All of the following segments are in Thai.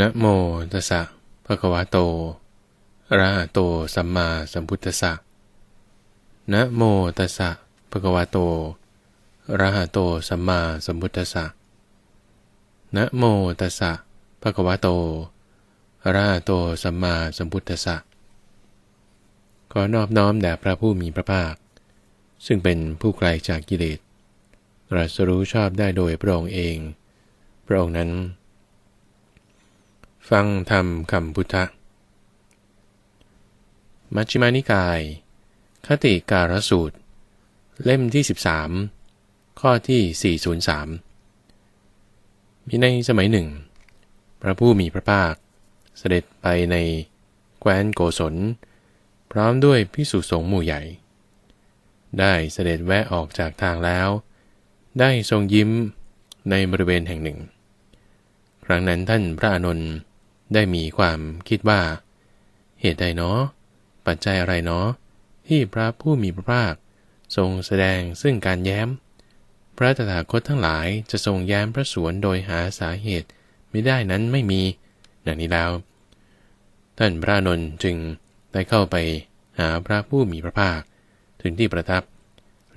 นะโมตัสสะภะคะวะโตอะระหะโตสัมมาสัมพุทธัสสะนะโมตัสสะภะคะวะโตอะระหะโตสัมมาสัมพุทธัสสะนะโมตัสสะภะคะวะโตอะระหะโตสัมมาสัมพุทธัสสะขอนอบน้อมแด่พระผู้มีพระภาค ซึ่งเป็นผู้ไกลจากกิเลสตรัสรู้ชอบได้โดยพระองค์เอง พระองค์นั้น ฟังธรรมคำพุทธะมัชฌิมานิกาย คติการสูตร เล่มที่ 13 ข้อที่ 403 มีในสมัยหนึ่ง พระผู้มีพระภาค เสด็จไปในแคว้นโกศล พร้อมด้วยพิสุสงฆ์หมู่ใหญ่ ได้เสด็จแวะออกจากทางแล้ว ได้ทรงยิ้มในบริเวณแห่งหนึ่งครั้งนั้นท่านพระอานน ได้มีความคิดว่า เหตุใดเนาะปัจจัยอะไรเนาะที่พระผู้มีพระภาค ทรงแสดงซึ่งการแย้ม พระตถาคตทั้งหลายจะทรงแย้มพระสวนโดยหาสาเหตุไม่ได้นั้นไม่มีดังนี้แล้ว ท่านพระนนจึงได้เข้าไปหาพระผู้มีพระภาค ถึงที่ประทับ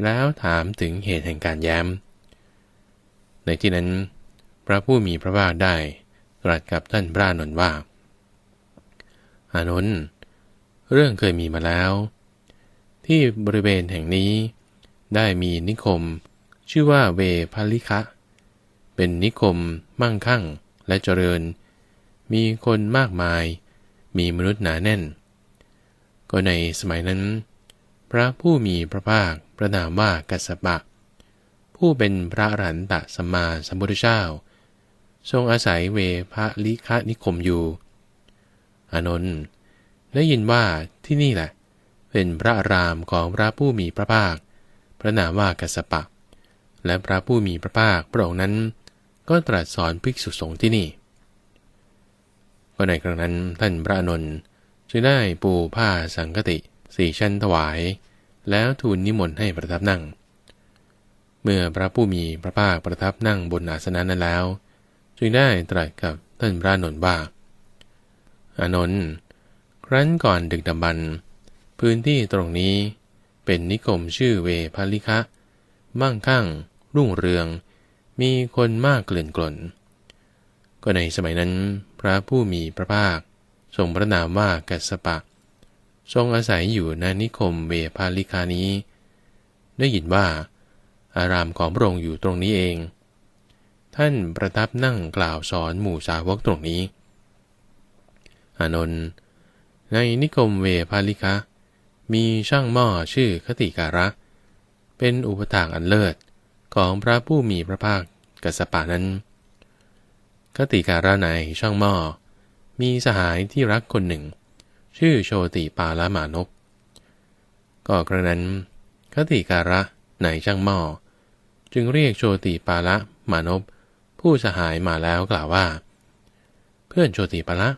แล้วถามถึงเหตุแห่งการแย้ม ในที่นั้น พระผู้มีพระภาคได้ ตรัสกับท่านพระนนท์ว่าอานนท์เรื่องเคยมีมาแล้ว ที่บริเวณแห่งนี้ได้มีนิคม ชื่อว่าเวพาลิคะ เป็นนิคม มั่งคั่งและเจริญ มีคนมากมาย มีมนุษย์หนาแน่น ก็ในสมัยนั้น พระผู้มีพระภาคประนามว่ากัสสปะ ผู้เป็นพระอรหันตสัมมาสัมพุทธเจ้า ทรงอาศัยเวพระลิคะนิคมอยู่ อานนท์ได้ยินว่าที่นี่แหละ เป็นพระอารามของพระผู้มีพระภาค พระนามว่ากัสปะ และพระผู้มีพระภาคพระองค์นั้น ก็ตรัสสอนภิกษุสงฆ์ที่นี่ก็ในครั้งนั้นท่านพระอานนท์จึงได้ปูผ้าสังคติสี่ชั้นถวาย แล้วทูลนิมนต์ให้ประทับนั่ง เมื่อพระผู้มีพระภาคประทับนั่งบนอาสนะนั้นแล้ว จึงได้ตรัสกับท่านพระนนท์ว่าอานนท์ครั้นก่อนดึกดำบรรพ์พื้นที่ตรงนี้เป็นนิคมชื่อเวพาลิคะมั่งคั่ง รุ่งเรือง มีคนมากเกลื่อนกล่น ก็ในสมัยนั้น พระผู้มีพระภาค ทรงพระนามว่ากัสสปะ ทรงอาศัยอยู่ในนิคมเวพาลิคานี้ ได้ยินว่า อารามของพระองค์อยู่ตรงนี้เอง ท่านประทับนั่งกล่าวสอนหมู่สาวกตรงนี้ อานนท์ในนิคมเวพาลิคะมีช่างหม้อชื่อคติการะ เป็นอุปถากอันเลิศของพระผู้มีพระภาคกัสปะนั้น คติการะในช่างหม้อมีสหายที่รักคนหนึ่ง ชื่อโชติปาละมานพก็กระนั้นคติการะในช่างหม้อจึงเรียกโชติปาละมานพ ผู้สหายมาแล้วกล่าวว่า เพื่อนโชติปาละ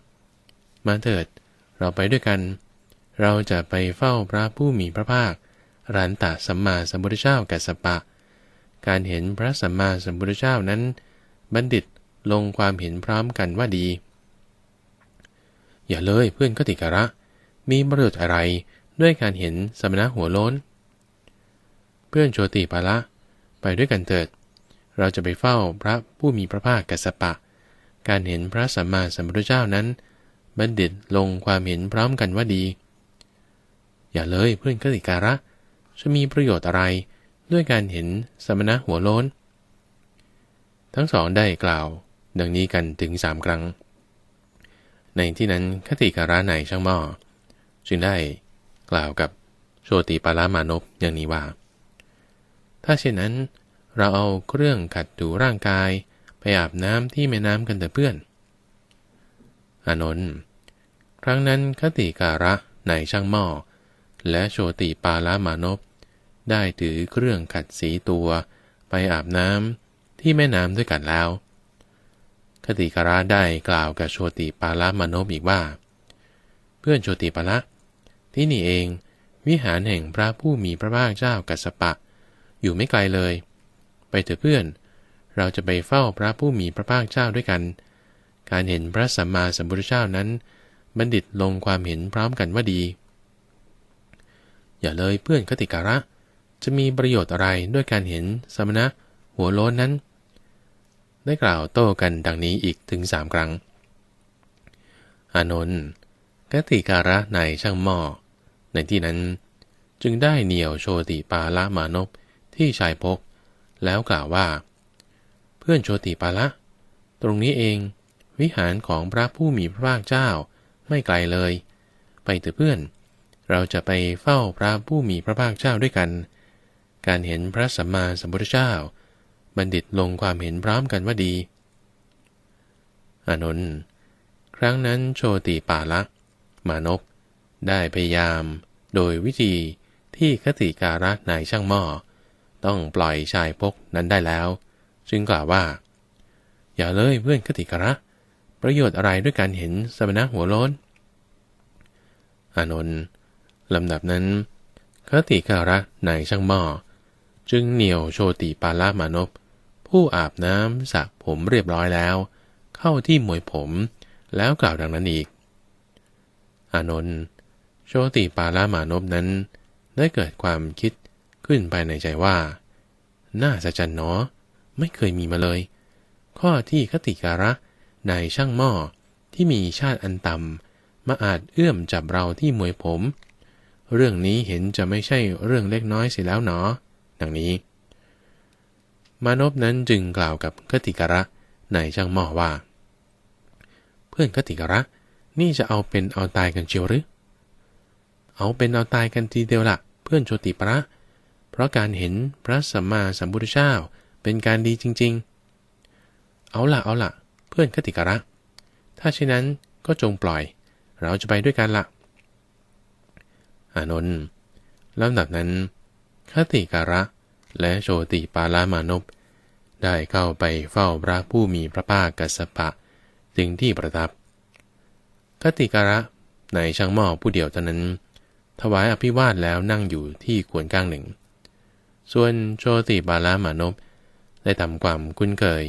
มาเถิด เราไปด้วยกัน เราจะไปเฝ้าพระผู้มีพระภาครันตะสัมมาสัมพุทธเจ้ากัสปะ การเห็นพระสัมมาสัมพุทธเจ้านั้น บัณฑิตลงความเห็นพร้อมกันว่าดี อย่าเลยเพื่อนกติกระ มีประโยชน์อะไรด้วยการเห็นสมณะหัวโล้น เพื่อนโชติปาละ ไปด้วยกันเถิด เราจะไปเฝ้าพระผู้มีพระภาคกัสปะ การเห็นพระสัมมาสัมพุทธเจ้านั้น บัณฑิตลงความเห็นพร้อมกันว่าดี อย่าเลยเพื่อนกติการะ จะมีประโยชน์อะไรด้วยการเห็นสมณะหัวโลนทั้งสองได้กล่าว ดังนี้กันถึงสามครั้ง ในที่นั้นคติการะในช่างหม้อจึงได้กล่าวกับโชติปารามานพอย่างนี้ว่า ถ้าเช่นนั้น เราเอาเครื่องขัดถูร่างกาย ไปอาบน้ำที่แม่น้ำกันเถอะเพื่อน อานนท์ครั้งนั้นคติการะในช่างหม้อ และโชติปาลามานพได้ถือเครื่องขัดสีตัวไปอาบน้ำที่แม่น้ำด้วยกันแล้ว คติการะได้กล่าวกับโชติปาลามานพอีกว่า เพื่อนโชติปาละที่นี่เองวิหารแห่งพระผู้มีพระภาคเจ้ากัสปะ อยู่ไม่ไกลเลย ไปเถอะเพื่อน เราจะไปเฝ้าพระผู้มีพระภาคเจ้าด้วยกัน การเห็นพระสัมมาสัมพุทธเจ้านั้น บัณฑิตลงความเห็นพร้อมกันว่าดี อย่าเลยเพื่อนคติการะ จะมีประโยชน์อะไรด้วยการเห็นสมณะ หัวโล้นนั้น ได้กล่าวโต้กันดังนี้อีกถึงสามครั้ง อานนท์กติการะในช่างหม้อ ในที่นั้นจึงได้เหนี่ยวโชติปาละมานพที่ชายพก แล้วกล่าวว่า เพื่อนโชติปาละตรงนี้เองวิหารของพระผู้มีพระภาคเจ้าไม่ไกลเลย ไปเถอะเพื่อน เราจะไปเฝ้าพระผู้มีพระภาคเจ้าด้วยกัน การเห็นพระสัมมาสัมพุทธเจ้า บัณฑิตลงความเห็นพร้อมกันว่าดี อานนท์ครั้งนั้นโชติปาละมานพได้พยายาม โดยวิธีที่คติการะนายช่างหม้อ ต้องปล่อยชายพกนั้นได้แล้ว จึงกล่าวว่า อย่าเลยเพื่อนคติการะ ประโยชน์อะไรด้วยการเห็นสมณะหัวโลนอานนท์ลำดับนั้น คติการะนายช่างหม้อ จึงเหนี่ยวโชติปาลามานพผู้อาบน้ำสระผมเรียบร้อยแล้ว เข้าที่มวยผมแล้วกล่าวดังนั้นอีก อานนท์โชติปาลามานพนั้นได้เกิดความคิด ขึ้นภายในใจว่า น่าสะจันเนาะไม่เคยมีมาเลย ข้อที่คติการะนายช่างหม้อที่มีชาติอันต่ำมาอาจเอื้อมจับเราที่มวยผม เรื่องนี้เห็นจะไม่ใช่เรื่องเล็กน้อยเสียแล้วเนาะดังนี้ มานพนั้นจึงกล่าวกับคติการะนายช่างหม้อว่า เพื่อนคติการะ นี่จะเอาเป็นเอาตายกันเชียวหรือ เอาเป็นเอาตายกันทีเดียวละเพื่อนโชติประ เพราะการเห็นพระสัมมาสัมพุทธเจ้าเป็นการดีจริง ๆ เอาละเอาละเพื่อนคติการะ ถ้าเช่นนั้นก็จงปล่อย เราจะไปด้วยกันละอานนท์ลำดับนั้น คติการะ และโชติปาลามานพได้เข้าไปเฝ้าพระผู้มีพระภาคกัสปะ ถึงที่ประทับ คติการะในช่างหม้อผู้เดียวเท่านั้น ถวายอภิวาทแล้วนั่งอยู่ที่ขวนก้างหนึ่ง ส่วนโชติบาลามานพได้ทำความคุ้นเคย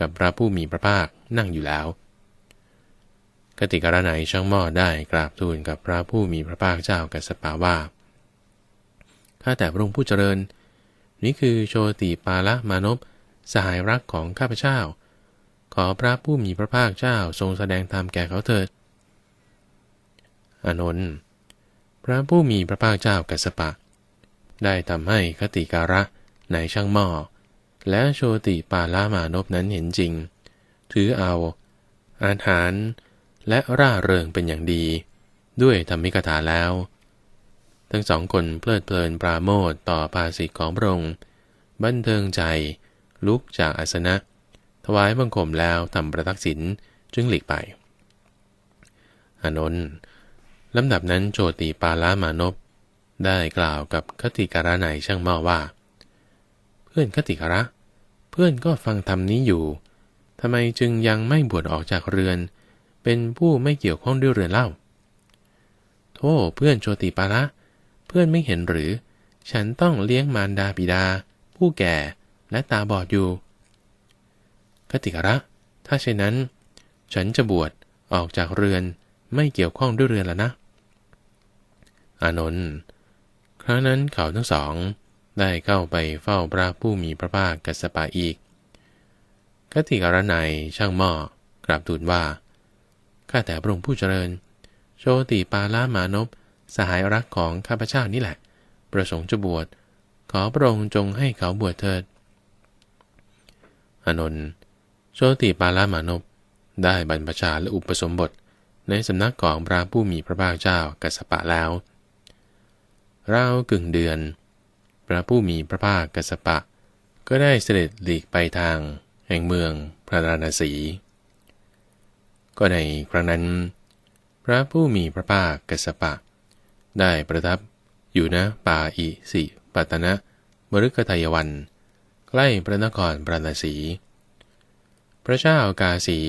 กับพระผู้มีพระภาคนั่งอยู่แล้ว กติการไหนช่างหม้อได้กราบทูลกับพระผู้มีพระภาคเจ้ากัสปาว่าข้าแต่พระองค์ผู้เจริญ นี่คือโชติปาละมานพสหายรักของข้าพเจ้า ขอพระผู้มีพระภาคเจ้าทรงแสดงธรรมแก่เขาเถิดอานนท์พระผู้มีพระภาคเจ้ากัสปะ ได้ทำให้คติการะในช่างหม้อ และโชติปาลามานพนั้นเห็นจริง ถือเอา อาหาร และร่าเริงเป็นอย่างดี ด้วยธรรมิกถาแล้ว ทั้งสองคนเพลิดเพลินปราโมทต่อภาสิทของพระองค์บันเทิงใจ ลุกจากอาสนะ ถวายบังคมแล้วทำประทักษิณจึงหลีกไปอานนท์ลำดับนั้นโจติปาลามานพ ได้กล่าวกับคติการะไหนช่างหม้อว่า เพื่อนคติการะ เพื่อนก็ฟังธรรมนี้อยู่ทำไมจึงยังไม่บวชออกจากเรือน เป็นผู้ไม่เกี่ยวข้องด้วยเรือนเล่าโทษเพื่อนโจติปาละเพื่อนไม่เห็นหรือ ฉันต้องเลี้ยงมารดาบิดา ผู้แก่และตาบอดอยู่คติการะ ถ้าเช่นนั้น ฉันจะบวชออกจากเรือนไม่เกี่ยวข้องด้วยเรือนแล้วนะ อานนท์ ครั้งนั้นเขาทั้งสองได้เข้าไปเฝ้าพระผู้มีพระภาคกัสปะอีกกติการณัยช่างหม้อกราบทูลว่า ข้าแต่พระองค์ผู้เจริญ โชติปาลามานพสหายรักของข้าพเจ้านี่แหละ ประสงค์จะบวช ขอพระองค์จงให้เขาบวชเถิดอานนท์โชติปาลามานพได้บรรพชาและอุปสมบทในสำนักของพระผู้มีพระภาคเจ้ากัสสปะแล้ว ราวกึ่งเดือน พระผู้มีพระภาคกัสปะ ก็ได้เสด็จหลีกไปทาง แห่งเมืองพระราณสี ก็ในครั้งนั้น พระผู้มีพระภาคกัสปะ ได้ประทับอยู่ณป่าอิสิปัตนะมฤคทายวัน ใกล้พระนครปราณสีพระเจ้ากาสี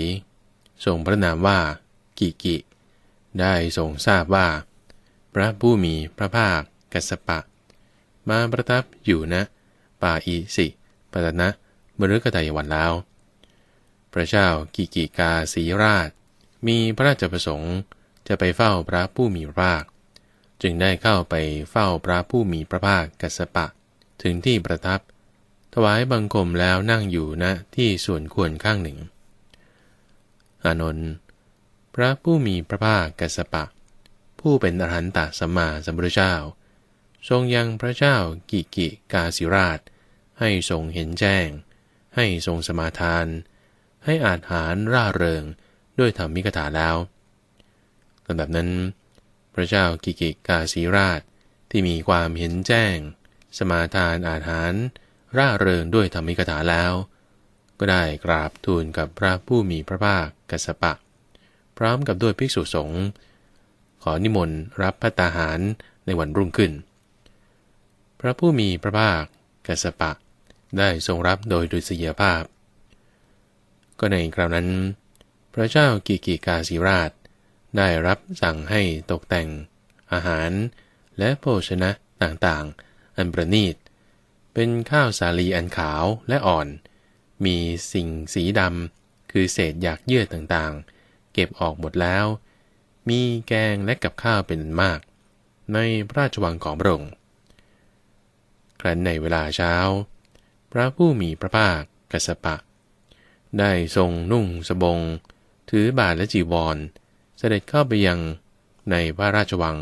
ทรงพระนามว่ากิกิ ได้ทรงทราบว่า พระผู้มีพระภาค กัสปะ มาประทับอยู่นะ ป่าอิสิปตนะมฤคทายวันแล้ว พระเจ้ากิกิกาสีราช มีพระราชประสงค์จะไปเฝ้าพระผู้มีพระภาค จึงได้เข้าไปเฝ้าพระผู้มีพระภาคกัสปะ ถึงที่ประทับ ถวายบังคมแล้วนั่งอยู่ณที่ส่วนควรข้างหนึ่ง อานนท์พระผู้มีพระภาคกัสสปะ ผู้เป็นอรหันตสัมมาสัมพุทธเจ้า ทรงยังพระเจ้ากิกิกาสิราช ให้ทรงเห็นแจ้ง ให้ทรงสมาทาน ให้อาจหารร่าเริงด้วยธรรมิกถาแล้วลำดับนั้น พระเจ้ากิกิกาสีราชที่มีความเห็นแจ้ง สมาทานอาหาร ร่าเริงด้วยธรรมิกถาแล้ว ก็ได้กราบทูลกับพระผู้มีพระภาคกัสปะ พร้อมกับด้วยภิกษุสงฆ์ขอนิมนต์รับพัตาหารในวันรุ่งขึ้น พระผู้มีพระภาคกัสปะ ได้ทรงรับโดยดุษยภาพ ก็ในคราวนั้น พระเจ้ากิกิกาสีราช ได้รับสั่งให้ตกแต่ง อาหารและโภชนะต่างๆ อันประณีต เป็นข้าวสาลีอันขาวและอ่อน มีสิ่งสีดำคือเศษหยากเยื่อต่างๆ เก็บออกหมดแล้ว มีแกงและกับข้าวเป็นมาก ในพระราชวังของพระองค์ ครั้นในเวลาเช้า พระผู้มีพระภาคกัสปะ ได้ทรงนุ่งสบง ถือบาทและจีวร เสด็จเข้าไปยังในพระราชวัง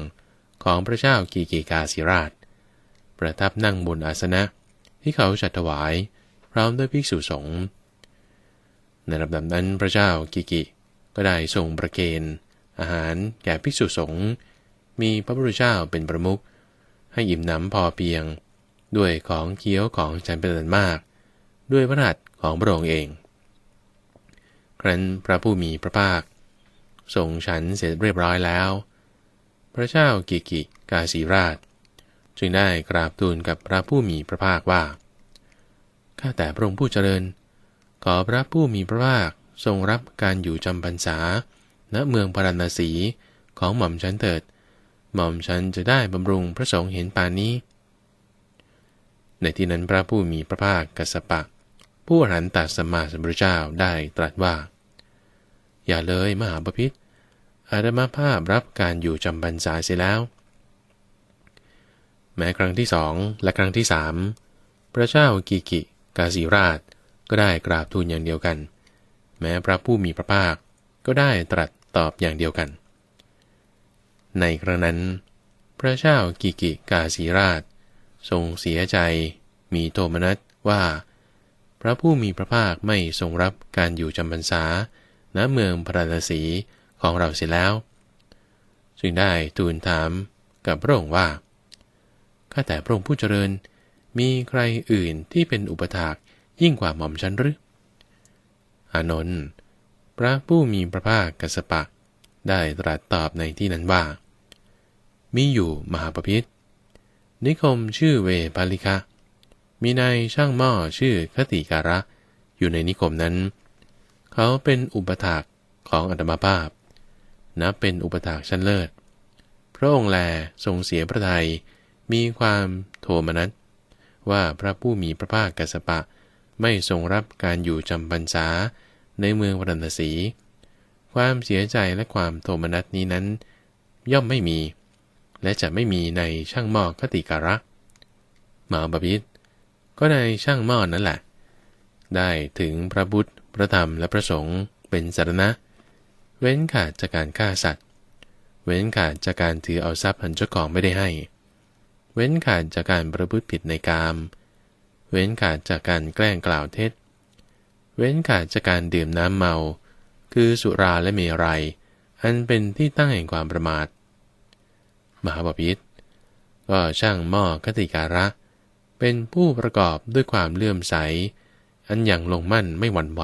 ของพระเจ้ากีกีกาสิราช ประทับนั่งบนอาสนะที่เขาจัดถวายพร้อมด้วยภิกษุสงฆ์ในลำดับนั้นพระเจ้ากิกิ ก็ได้ทรงประเคนอาหารแก่ภิกษุสงฆ์มีพระพุทธเจ้าเป็นประมุขให้อิ่มหนำพอเพียง ด้วยของเคี้ยวของฉันเป็นอันมาก ด้วยพระหัตถ์ของพระองค์เอง ครั้นพระผู้มีพระภาคทรงฉันเสร็จเรียบร้อยแล้ว พระเจ้ากิกิกาสีราช จึงได้กราบทูลกับพระผู้มีพระภาคว่า ข้าแต่พระองค์ผู้เจริญ ขอพระผู้มีพระภาคทรงรับการอยู่จำพรรษา ณ เมืองพาราณสีของหม่อมฉันเถิด หม่อมฉันจะได้บำรุงพระสงฆ์เห็นปานนี้ ในที่นั้นพระผู้มีพระภาคกัสปะ ผู้อรหันตสัมมาสัมพุทธเจ้าได้ตรัสว่า อย่าเลยมหาปพิธอาตมาภาพรับการอยู่จำบรรษาเสียแล้ว แม้ครั้งที่สองและครั้งที่สามพระเจ้ากิกิ กาสีราชก็ได้กราบทูลอย่างเดียวกัน แม้พระผู้มีพระภาคก็ได้ตรัสตอบอย่างเดียวกัน ในครั้งนั้น พระเจ้ากิกิกาสีราช ทรงเสียใจ มีโทมนัสว่า พระผู้มีพระภาคไม่ทรงรับการอยู่จำพรรษาณเมืองพระราศีของเราเสร็จแล้ว จึงได้ทูลถามกับพระองค์ว่าข้าแต่พระองค์ผู้เจริญ มีใครอื่นที่เป็นอุปถากยิ่งกว่าหม่อมฉันหรือ อานนท์พระผู้มีพระภาคกัสปะ ได้ตรัสตอบในที่นั้นว่า มีอยู่มหาปพิธ นิคมชื่อเวปาลิกะมีนายช่างหม้อชื่อคติการะ อยู่ในนิคมนั้น เขาเป็นอุปถากของอัตมาภาพ นับเป็นอุปถากชั้นเลิศ พระองค์แลทรงเสียพระทยัยมีความโทมนัสว่าพระผู้มีพระภาคกัสปะ ไม่ทรงรับการอยู่จำพรรษาในเมืองวรันสี ความเสียใจและความโทมนัสนี้นั้น ย่อมไม่มี และจะไม่มีในช่างหม้อคติการะหมาบพิษก็ในช่างหม้อนั่นแหละ ได้ถึงพระบุตรพระธรรมและพระสงฆ์เป็นสารณะ เว้นขาดจากการฆ่าสัตว์ เว้นขาดจากการถือเอาทรัพย์อันเจ้าของไม่ได้ให้ เว้นขาดจากการประพฤติผิดในกาม เว้นขาดจากการแกล้งกล่าวเท็จ เว้นขาดจากการดื่มน้ำเมา คือสุราและเมรัย อันเป็นที่ตั้งแห่งความประมาท มหาบพิษก็ช่างหม้อคติการะ เป็นผู้ประกอบด้วยความเลื่อมใส อันอย่างลงมั่นไม่หวั่นไหว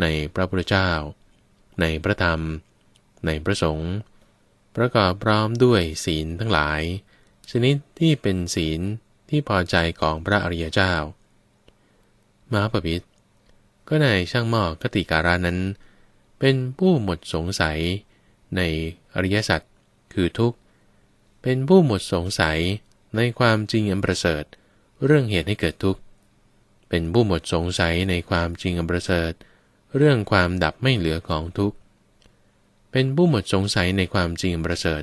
ในพระพุทธเจ้า ในพระธรรม ในพระสงฆ์ประกอบพร้อมด้วยศีลทั้งหลาย ชนิดที่เป็นศีลที่พอใจของพระอริยเจ้า มหาปพิธก็ในช่างหม้อคติการานั้น เป็นผู้หมดสงสัยในอริยสัจคือทุกข์ เป็นผู้หมดสงสัยในความจริงอันประเสริฐ เรื่องเหตุให้เกิดทุกข์ เป็นผู้หมดสงสัยในความจริงอันประเสริฐ เรื่องความดับไม่เหลือของทุกข์ เป็นผู้หมดสงสัยในความจริงอันประเสริฐ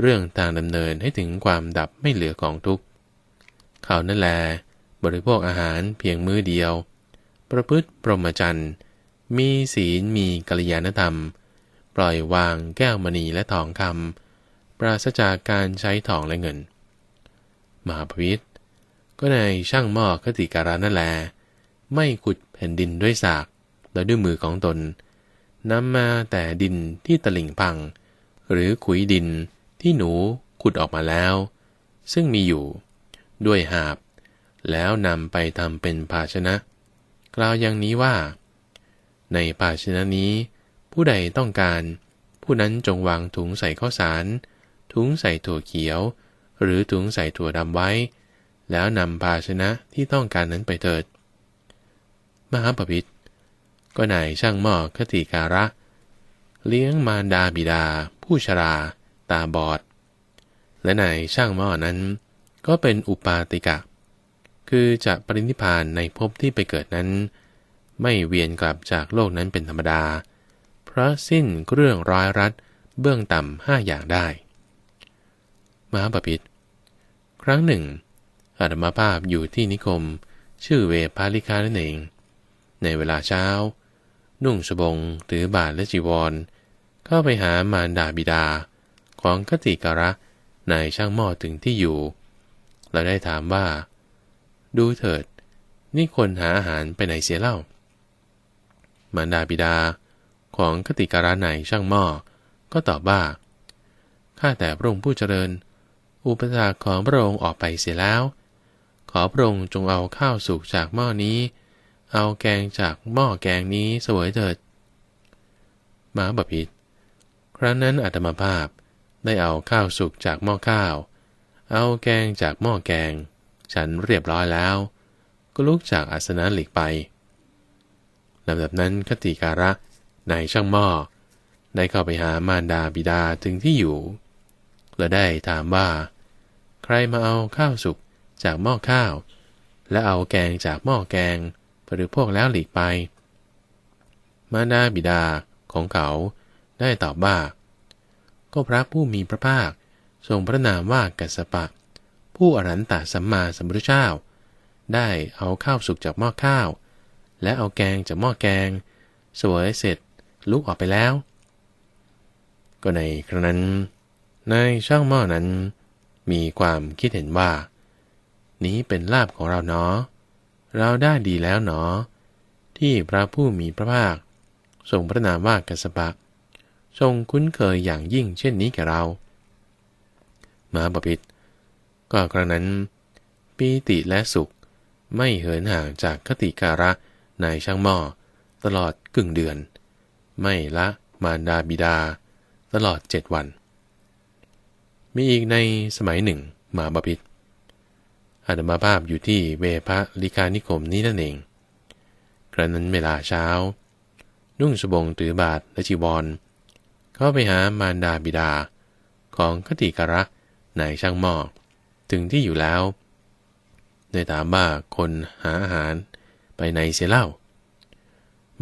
เรื่องทางดำเนินให้ถึงความดับไม่เหลือของทุกข์ เขานั่นแล บริโภคอาหารเพียงมื้อเดียว ประพฤติพรหมจรรย์มีศีลมีกัลยาณธรรม ปล่อยวางแก้วมณีและทองคำ ปราศจากการใช้ทองและเงิน มหาพวิทก็ในช่างหม้อคติการานั่นแล ไม่ขุดแผ่นดินด้วยสากและด้วยมือของตนนำมาแต่ดินที่ตลิ่งพัง หรือขุยดินที่หนูขุดออกมาแล้ว ซึ่งมีอยู่ ด้วยหาบ แล้วนำไปทำเป็นภาชนะ กล่าวอย่างนี้ว่า ในภาชนะนี้ ผู้ใดต้องการ ผู้นั้นจงวางถุงใส่ข้าวสาร ถุงใส่ถั่วเขียว หรือถุงใส่ถั่วดำไว้ แล้วนำภาชนะที่ต้องการนั้นไปเถิด มหาปพิธก็นายช่างหม้อคติการะ เลี้ยงมารดาบิดา ผู้ชรา ตาบอด และนายช่างหม้อนั้น ก็เป็นอุปาติกะ คือจะปรินิพานในภพที่ไปเกิดนั้น ไม่เวียนกลับจากโลกนั้นเป็นธรรมดา เพราะสิ้นเรื่องร้อยรัดเบื้องต่ำห้าอย่างได้ มหาปพิธครั้งหนึ่ง อาตมาภาพอยู่ที่นิคม ชื่อเวพาลิกานั่นเอง ในเวลาเช้า นุ่งสบงถือบาทและจีวร เข้าไปหามารดาบิดา ของคติการะนายช่างหม้อถึงที่อยู่ เราได้ถามว่า ดูเถิด นี่คนหาอาหารไปไหนเสียเล่า มารดาบิดาของคติการะไหนช่างหม้อก็ตอบว่าข้าแต่พระองค์ผู้เจริญ อุปถากของพระองค์ออกไปเสียแล้ว ขอพระองค์จงเอาข้าวสุกจากหม้อนี้ เอาแกงจากหม้อแกงนี้สวยเถิดมาบพิษครั้นนั้นอัตมาภาพได้เอาข้าวสุกจากหม้อข้าว เอาแกงจากหม้อแกง ฉันเรียบร้อยแล้ว ก็ลุกจากอาสนะหลีกไปลำดับนั้นคติการะนายช่างหม้อได้เข้าไปหามารดาบิดาถึงที่อยู่ และได้ถามว่า ใครมาเอาข้าวสุกจากหม้อข้าว และเอาแกงจากหม้อแกงบริโภคแล้วหลีกไป มาดาบิดาของเขาได้ตอบว่า ก็พระผู้มีพระภาคทรงพระนามว่ากัสปะ ผู้อรันตสัมมาสัมพุทธเจ้า ได้เอาข้าวสุกจากหม้อข้าว และเอาแกงจากหม้อแกง สวยเสร็จลุกออกไปแล้ว ก็ในครั้งนั้น นายช่างหม้อนั้น มีความคิดเห็นว่า นี้เป็นลาบของเราเนาะเราได้ดีแล้วเนาะที่พระผู้มีพระภาค ทรงพระนามว่ากัสปะ ทรงคุ้นเคยอย่างยิ่งเช่นนี้แก่เรามาบพิษก็ครั้งนั้น ปีติและสุขไม่เหินห่างจากคติการะนายช่างหม้อตลอดกึ่งเดือน ไม่ละมารดาบิดา ตลอดเจ็ดวัน มีอีกในสมัยหนึ่งมาบพิษอาตมาภาพอยู่ที่เวพะลิกานิคมนี้นั่นเองครั้นั้นเวลาเช้า นุ่งสบงถือบาทและจีวร เข้าไปหามารดาบิดา ของคติการะนายช่างหม้อถึงที่อยู่แล้วได้ถามว่าคนหาอาหารไปไหนเสียเล่า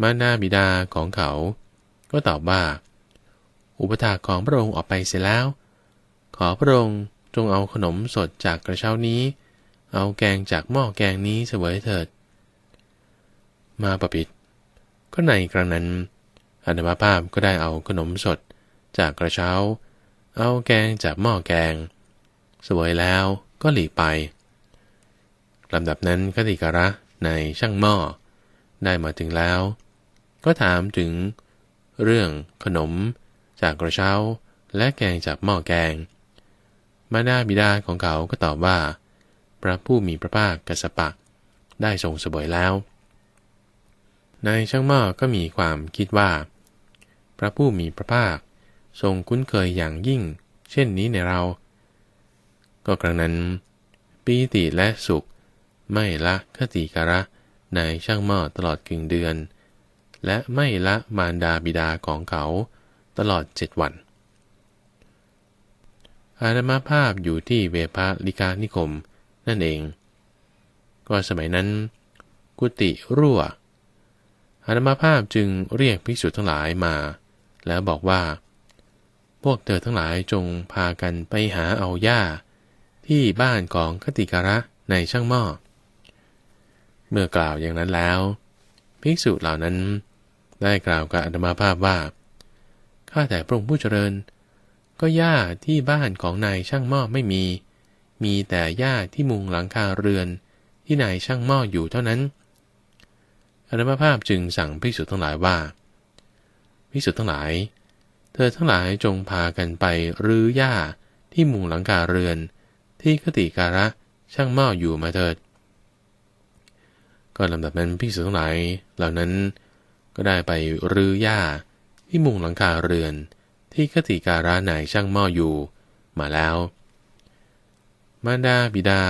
มานาบิดาของเขา ก็ตอบว่า อุปถาของพระองค์ออกไปเสียแล้ว ขอพระองค์จงเอาขนมสดจากกระเช้านี้ เอาแกงจากหม้อแกงนี้เสวยเถิด มาประปิด ก็ในครั้งนั้นอนุมาภาพก็ได้เอาขนมสดจากกระเช้า เอาแกงจากหม้อแกง สวยแล้วก็หลีไปลำดับนั้นคติการะในช่างหม้อ ได้มาถึงแล้ว ก็ถามถึง เรื่องขนมจากกระเช้า และแกงจากหม้อแกง มาดาบิดาของเขาก็ตอบว่า พระผู้มีพระภาคกัสปะ ได้ทรงสบยแล้ว นายช่างหม้อก็มีความคิดว่า พระผู้มีพระภาคทรงคุ้นเคยอย่างยิ่ง เช่นนี้ในเรา ก็ครั้งนั้น ปีติและสุข ไม่ละคติการะนายช่างหม้อตลอดกึ่งเดือน และไม่ละมารดาบิดาของเขาตลอดเจ็ดวัน อาณามาภาพอยู่ที่เวภาลิกานิคม นั่นเอง ก็สมัยนั้น กุติรั่ว อาณามาภาพจึงเรียกภิกษุทั้งหลายมา แล้วบอกว่า พวกเธอทั้งหลายจงพากันไปหาเอาหญ้า ที่บ้านของคติการะในช่างหม้อ เมื่อกล่าวอย่างนั้นแล้ว ภิกษุเหล่านั้นได้กล่าวกับอาตมาภาพว่าข้าแต่พระองค์ผู้เจริญ ก็หญ้าที่บ้านของนายช่างหม้อไม่มี มีแต่หญ้าที่มุงหลังคาเรือนที่นายช่างหม้ออยู่เท่านั้นอาตมาภาพจึงสั่งภิกษุทธ์ทั้งหลายว่าภิกษุทธ์ทั้งหลาย เธอทั้งหลายจงพากันไปรื้อหญ้าที่มุงหลังคาเรือน ที่คติการะช่างหม้ออยู่มาเถิด ก็ลำดับนั้นภิกษุทั้งหลายเหล่านั้นก็ได้ไปรื้อหญ้าที่มุงหลังคาเรือน ที่คติการะนายช่างหม้ออยู่ มาแล้ว มารดาบิดา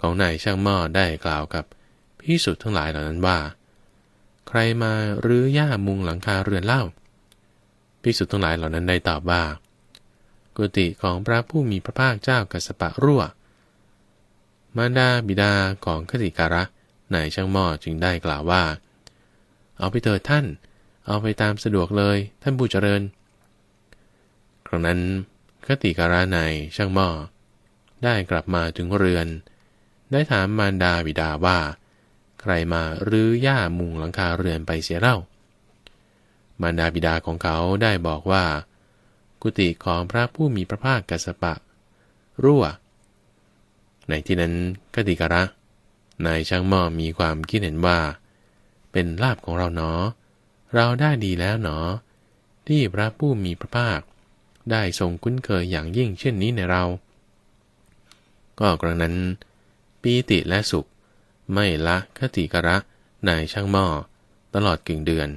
ของนายช่างหม้อได้กล่าวกับพิสุทธ์ทั้งหลายเหล่านั้นว่า ใครมารื้อหญ้ามุงหลังคาเรือนเล่าพิสุทธ์ทั้งหลายเหล่านั้นได้ตอบว่า กุฏิของพระผู้มีพระภาคเจ้ากัสปะรั่ว มารดาบิดาของคติการะนายช่างหม้อจึงได้กล่าวว่า เอาไปเถิดท่าน เอาไปตามสะดวกเลยท่านผู้เจริญ รั้งนั้นคติการานายช่างหม้อ ได้กลับมาถึงเรือน ได้ถามมารดาบิดาว่า ใครมารื้อหญ้ามุงหลังคาเรือนไปเสียเล่า มารดาบิดาของเขาได้บอกว่า กุฏิของพระผู้มีพระภาคกัสปะ รั่ว ในที่นั้นกติการะนายช่างหม้อมีความคิดเห็นว่า เป็นลาบของเราเนาะเราได้ดีแล้วหนอที่พระผู้มีพระภาค ได้ทรงคุ้นเคยอย่างยิ่งเช่นนี้ในเรา ก็กระนั้น ปีติและสุข ไม่ละคติกระนายช่างหม้อ ตลอดกึ่งเดือน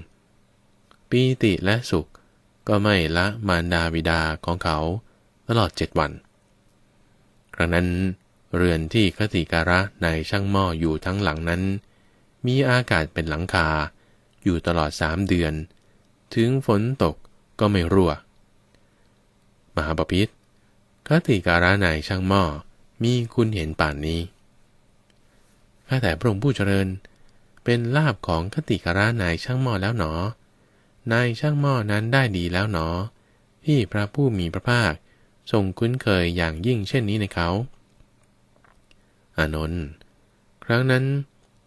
ปีติและสุขก็ไม่ละมารดาบิดาของเขาตลอดเจ็ดวัน ครั้งนั้นเรือนที่คติการะนายช่างหม้ออยู่ทั้งหลังนั้น มีอากาศเป็นหลังคาอยู่ตลอดสามเดือน ถึงฝนตกก็ไม่รั่ว มหาปพิธคติการานายช่างหม้อมีคุณเห็นป่านนี้ข้าแต่พระองค์ผู้เจริญ เป็นลาบของคติการานายช่างหม้อแล้วหนอ นายช่างหม้อนั้นได้ดีแล้วหนอ ที่พระผู้มีพระภาคทรงคุ้นเคยอย่างยิ่งเช่นนี้ในเขา อานนท์ครั้งนั้น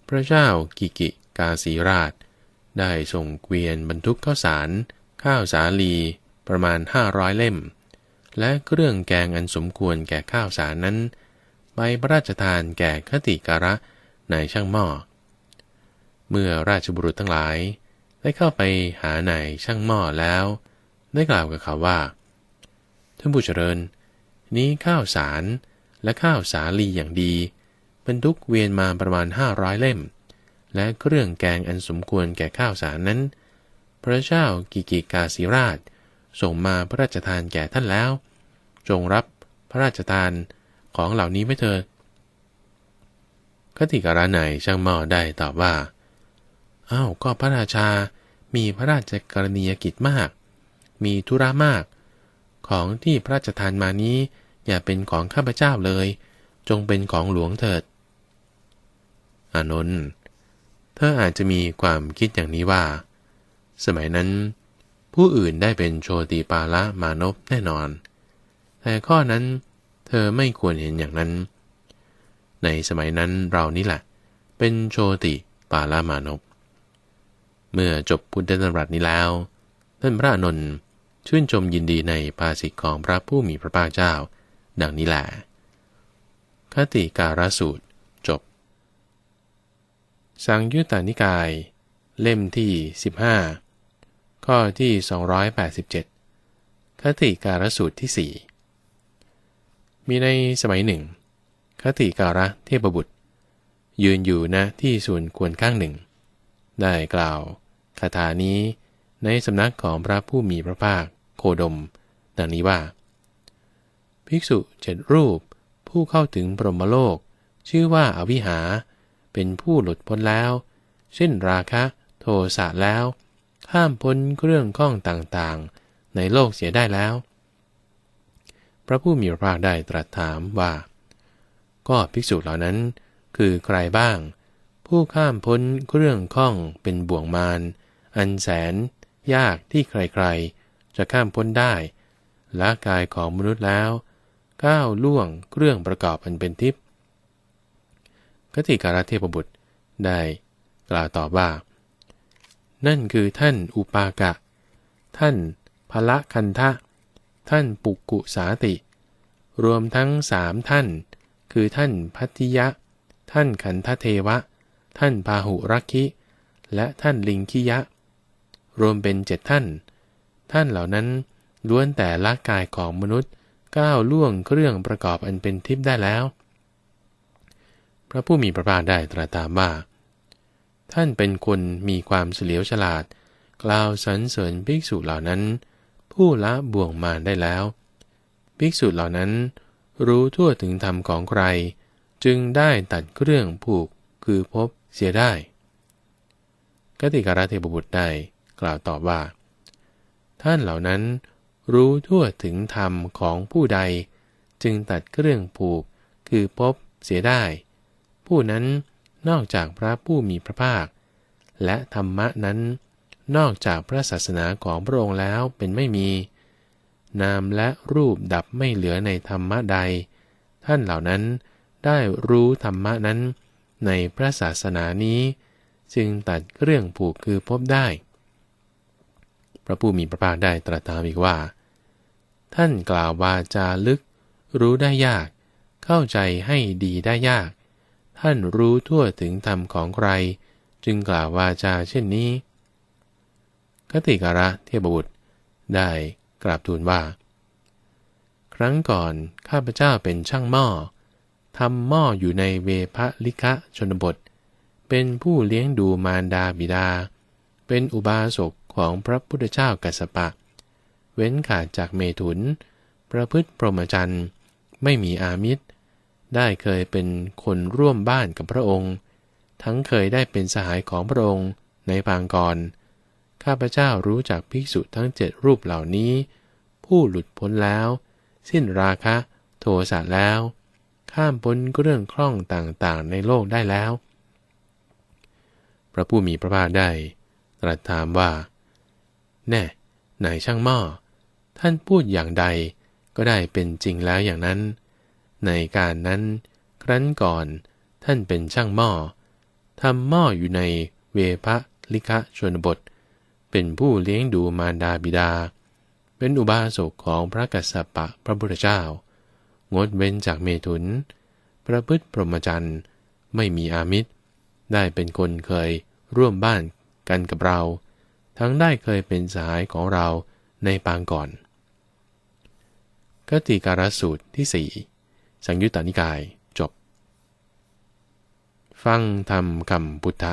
พระเจ้ากิกิกาสีราช ได้ส่งเกวียนบรรทุกข้าวสาร ข้าวสาลีประมาณห้าร้อยเล่ม และเครื่องแกงอันสมควรแก่ข้าวสารนั้นไปพระราชทานแก่คติการะนายช่างหม้อ เมื่อราชบุรุษทั้งหลาย ได้เข้าไปหานายช่างหม้อแล้ว ได้กล่าวกับเขาว่า ท่านผู้เจริญ นี้ข้าวสารและข้าวสาลีอย่างดีบรรทุกเวียนมาประมาณห้าร้อยเล่ม และเครื่องแกงอันสมควรแก่ข้าวสารนั้น พระเจ้ากิกิกาสิราช ส่งมาพระราชทานแก่ท่านแล้ว จงรับพระราชทานของเหล่านี้ไม่เถิดคติการะไหนช่างหม้อได้ตอบว่าอ้าวก็พระราชา มีพระราชกรณียกิจมาก มีธุระมาก ของที่พระราชทานมานี้อย่าเป็นของข้าพเจ้าเลย จงเป็นของหลวงเถิด อานนท์เธออาจจะมีความคิดอย่างนี้ว่า สมัยนั้น ผู้อื่นได้เป็นโชติปาละมานพแน่นอน แต่ข้อนั้นเธอไม่ควรเห็นอย่างนั้น ในสมัยนั้นเรานี่แหละ เป็นโชติปาละมานพเมื่อจบพุทธธรรมรัตนี้แล้ว ท่านพระนนท์ชื่นชมยินดีในภาสิทธิของพระผู้มีพระภาคเจ้า ดังนี้แหละคติการสูตรจบ สังยุตตานิกาย เล่มที่15 ข้อที่ 287คติการสูตรที่สี่มีในสมัยหนึ่ง คติการะเทพบุตร ยืนอยู่ณที่ส่วนควรข้างหนึ่ง ได้กล่าวคาถานี้ในสำนักของพระผู้มีพระภาคโคดม ดังนี้ว่า ภิกษุเจ็ดรูป ผู้เข้าถึงปรหมโลก ชื่อว่าอาวิหา เป็นผู้หลุดพ้นแล้ว เช่นราคะ โทสะแล้ว ข้ามพ้นเรื่องข้องต่างๆ ในโลกเสียได้แล้ว พระผู้มีพระภาคได้ตรัสถามว่า ก็ภิกษุเหล่านั้น คือใครบ้าง ผู้ข้ามพ้นเรื่องข้องเป็นบ่วงมารอันแสน ยากที่ใครๆ จะข้ามพ้นได้ละกายของมนุษย์แล้ว ก้าวล่วงเครื่องประกอบอันเป็นทิพย์กติการเทพบุตรได้กล่าวตอบว่า นั่นคือท่านอุปากะ ท่านพละคันทะ ท่านปุกกุสาติ รวมทั้งสามท่าน คือท่านพัทธิยะ ท่านขันทเทวะ ท่านพาหุรักคิ และท่านลิงคิยะ รวมเป็นเจ็ดท่าน ท่านเหล่านั้นล้วนแต่ละกายของมนุษย์ก้าวล่วงเครื่องประกอบอันเป็นทิพย์ได้แล้ว พระผู้มีพระภาคได้ตรัสตามว่า ท่านเป็นคนมีความเฉลียวฉลาด กล่าวสรรเสริญภิกษุเหล่านั้น ผู้ละบ่วงมารได้แล้ว ภิกษุเหล่านั้น รู้ทั่วถึงธรรมของใคร จึงได้ตัดเครื่องผูกคือพบเสียได้กติการะเทพบุตรได้กล่าวตอบว่า ท่านเหล่านั้นรู้ทั่วถึงธรรมของผู้ใด จึงตัดเครื่องผูกคือพบเสียได้ ผู้นั้น นอกจากพระผู้มีพระภาค และธรรมะนั้น นอกจากพระศาสนาของพระองค์แล้วเป็นไม่มี นามและรูปดับไม่เหลือในธรรมะใด ท่านเหล่านั้นได้รู้ธรรมะนั้นในพระศาสนานี้ จึงตัดเรื่องผูกคือพบได้ พระผู้มีพระภาคได้ตรัสถามอีกว่า ท่านกล่าววาจาลึก รู้ได้ยาก เข้าใจให้ดีได้ยาก ท่านรู้ทั่วถึงธรรมของใคร จึงกล่าววาจาเช่นนี้ คติการะเทพบุตร ได้กราบทูลว่า ครั้งก่อนข้าพเจ้าเป็นช่างหม้อทำหม้ออยู่ในเวพลิกะชนบท เป็นผู้เลี้ยงดูมารดาบิดา เป็นอุบาสกของพระพุทธเจ้ากัสสปะ เว้นขาดจากเมถุน ประพฤติพรหมจรรย์ ไม่มีอามิตร ได้เคยเป็นคนร่วมบ้านกับพระองค์ ทั้งเคยได้เป็นสหายของพระองค์ในปางก่อน ข้าพเจ้ารู้จักภิกษุทั้งเจ็ดรูปเหล่านี้ ผู้หลุดพ้นแล้ว สิ้นราคะ โทสะแล้ว ข้ามพ้นเรื่องคล่องต่างๆในโลกได้แล้ว พระผู้มีพระภาคได้ ตรัสถามว่า แน่นายช่างหม้อ ท่านพูดอย่างใดก็ได้เป็นจริงแล้วอย่างนั้น ในการนั้น ครั้นก่อนท่านเป็นช่างหม้อทำหม้ออยู่ในเวพะลิคะชนบท เป็นผู้เลี้ยงดูมารดาบิดา เป็นอุบาสกของพระกัสสปะพระพุทธเจ้า งดเว้นจากเมถุน ประพฤติพรหมจรรย์ไม่มีอามิตร ได้เป็นคนเคยร่วมบ้านกันกับเรา ทั้งได้เคยเป็นสหายของเราในปางก่อนกติการสูตรที่สี่ สังยุตตานิกายจบ ฟังธรรมคำพุทธะ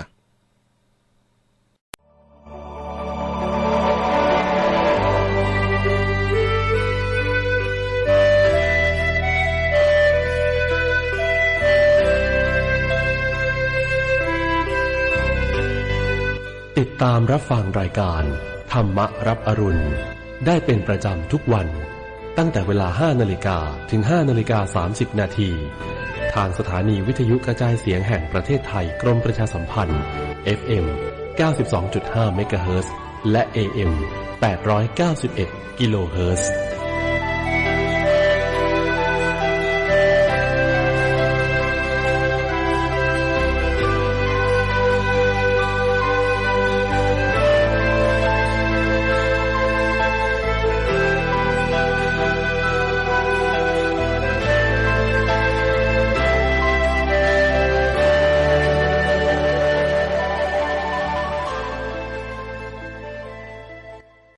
ติดตามรับฟังรายการ ธรรมรับอรุณ ได้เป็นประจำทุกวัน ตั้งแต่เวลา 5 นาฬิกาถึง 5 นาฬิกา 30 นาที ทางสถานีวิทยุกระจายเสียงแห่งประเทศไทยกรมประชาสัมพันธ์ FM 92.5 เมกะเฮิรตซ์และ AM 891 กิโลเฮิรตซ์